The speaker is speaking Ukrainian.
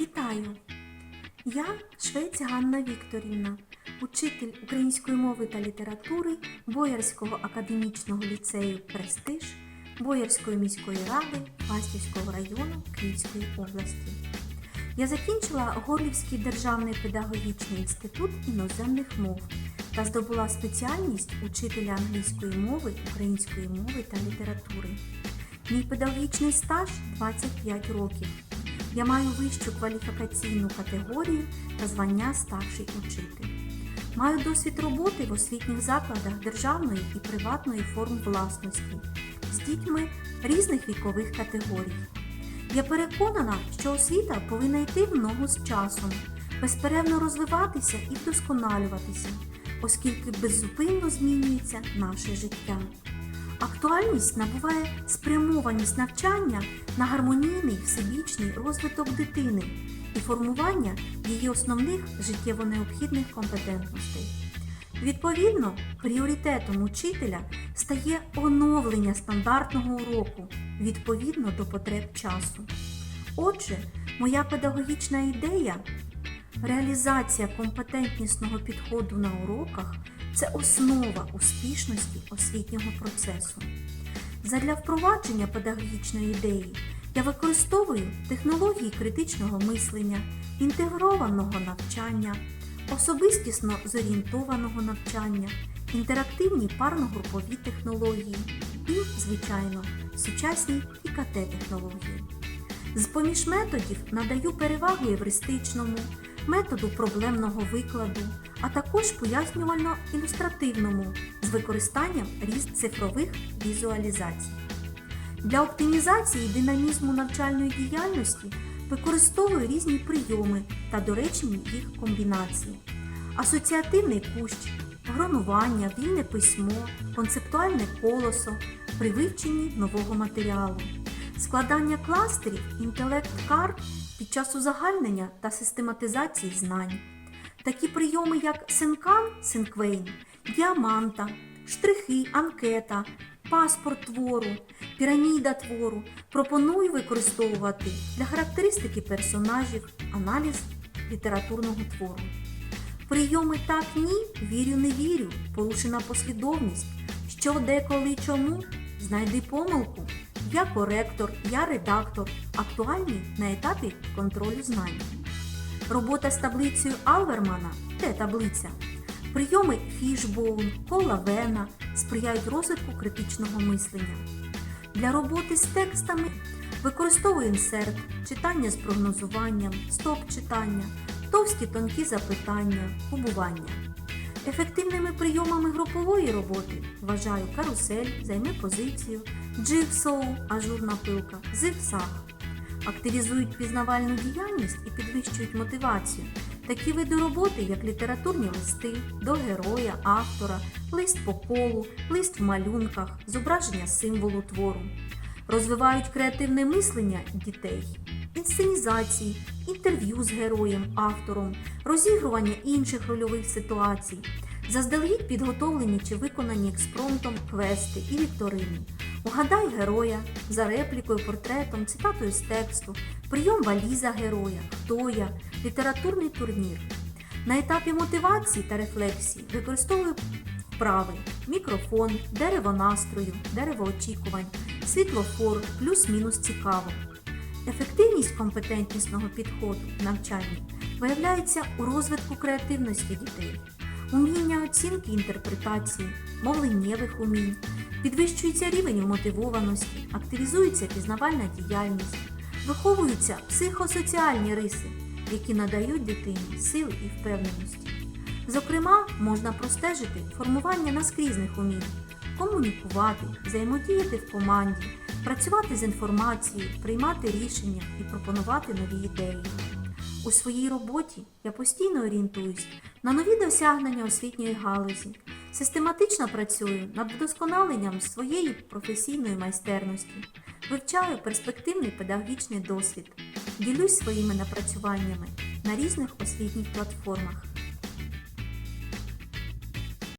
Вітаю! Я Швець Ганна Вікторівна, учитель української мови та літератури Боярського академічного ліцею Престиж Боярської міської ради Фастівського району Київської області. Я закінчила Горлівський державний педагогічний інститут іноземних мов та здобула спеціальність учителя англійської мови, української мови та літератури. Мій педагогічний стаж 25 років. Я маю вищу кваліфікаційну категорію та звання старший учитель. Маю досвід роботи в освітніх закладах державної і приватної форм власності з дітьми різних вікових категорій. Я переконана, що освіта повинна йти в ногу з часом, безперервно розвиватися і вдосконалюватися, оскільки беззупинно змінюється наше життя. Актуальність набуває спрямованість навчання на гармонійний всебічний розвиток дитини і формування її основних життєво необхідних компетентностей. Відповідно, пріоритетом учителя стає оновлення стандартного уроку відповідно до потреб часу. Отже, моя педагогічна ідея реалізація компетентнісного підходу на уроках це основа успішності освітнього процесу. Задля впровадження педагогічної ідеї я використовую технології критичного мислення, інтегрованого навчання, особистісно зорієнтованого навчання, інтерактивні парно-групові технології і, звичайно, сучасні ІКТ-технології. З поміж методів надаю перевагу евристичному, методу проблемного викладу, а також пояснювально-ілюстративному з використанням різних цифрових візуалізацій. Для оптимізації динамізму навчальної діяльності використовую різні прийоми та доречні їх комбінації. Асоціативний кущ, гронування, вільне письмо, концептуальне колесо при вивченні нового матеріалу, складання кластерів, інтелект-карт під час узагальнення та систематизації знань. Такі прийоми, як синкан, синквейн, діаманта, штрихи, анкета, паспорт твору, піраміда твору пропоную використовувати для характеристики персонажів, аналіз літературного твору. Прийоми так ні, вірю, не вірю, порушена послідовність. Що, де, коли, чому? Знайди помилку. Я коректор, я редактор, актуальні на етапі контролю знань. Робота з таблицею Алвермана Т таблиця. Прийоми Фішбоун, Кола Вена сприяють розвитку критичного мислення. Для роботи з текстами використовую інсерт, читання з прогнозуванням, стоп-читання, товсті тонкі запитання, кубування. Ефективними прийомами групової роботи вважаю карусель, займи позицію, джигсоу, ажурна пилка, зигзаг. Активізують пізнавальну діяльність і підвищують мотивацію. Такі види роботи, як літературні листи, до героя, автора, лист по колу, лист в малюнках, зображення символу твору. Розвивають креативне мислення дітей, інсценізації, інтерв'ю з героєм, автором, розігрування інших рольових ситуацій, заздалегідь підготовлені чи виконані експромтом квести і вікторини. Угадай героя за реплікою, портретом, цитатою з тексту, прийом валіза героя, хто я, літературний турнір. На етапі мотивації та рефлексії використовую вправи, мікрофон, дерево настрою, дерево очікувань, світлофор, плюс-мінус цікаво. Ефективність компетентнісного підходу в навчанні виявляється у розвитку креативності дітей, уміння оцінки інтерпретації, мовленнєвих умінь, підвищується рівень мотивованості, активізується пізнавальна діяльність, виховуються психосоціальні риси, які надають дитині сили і впевненості. Зокрема, можна простежити формування наскрізних умінь, комунікувати, взаємодіяти в команді, працювати з інформацією, приймати рішення і пропонувати нові ідеї. У своїй роботі я постійно орієнтуюсь на нові досягнення освітньої галузі, систематично працюю над вдосконаленням своєї професійної майстерності, вивчаю перспективний педагогічний досвід, ділюсь своїми напрацюваннями на різних освітніх платформах.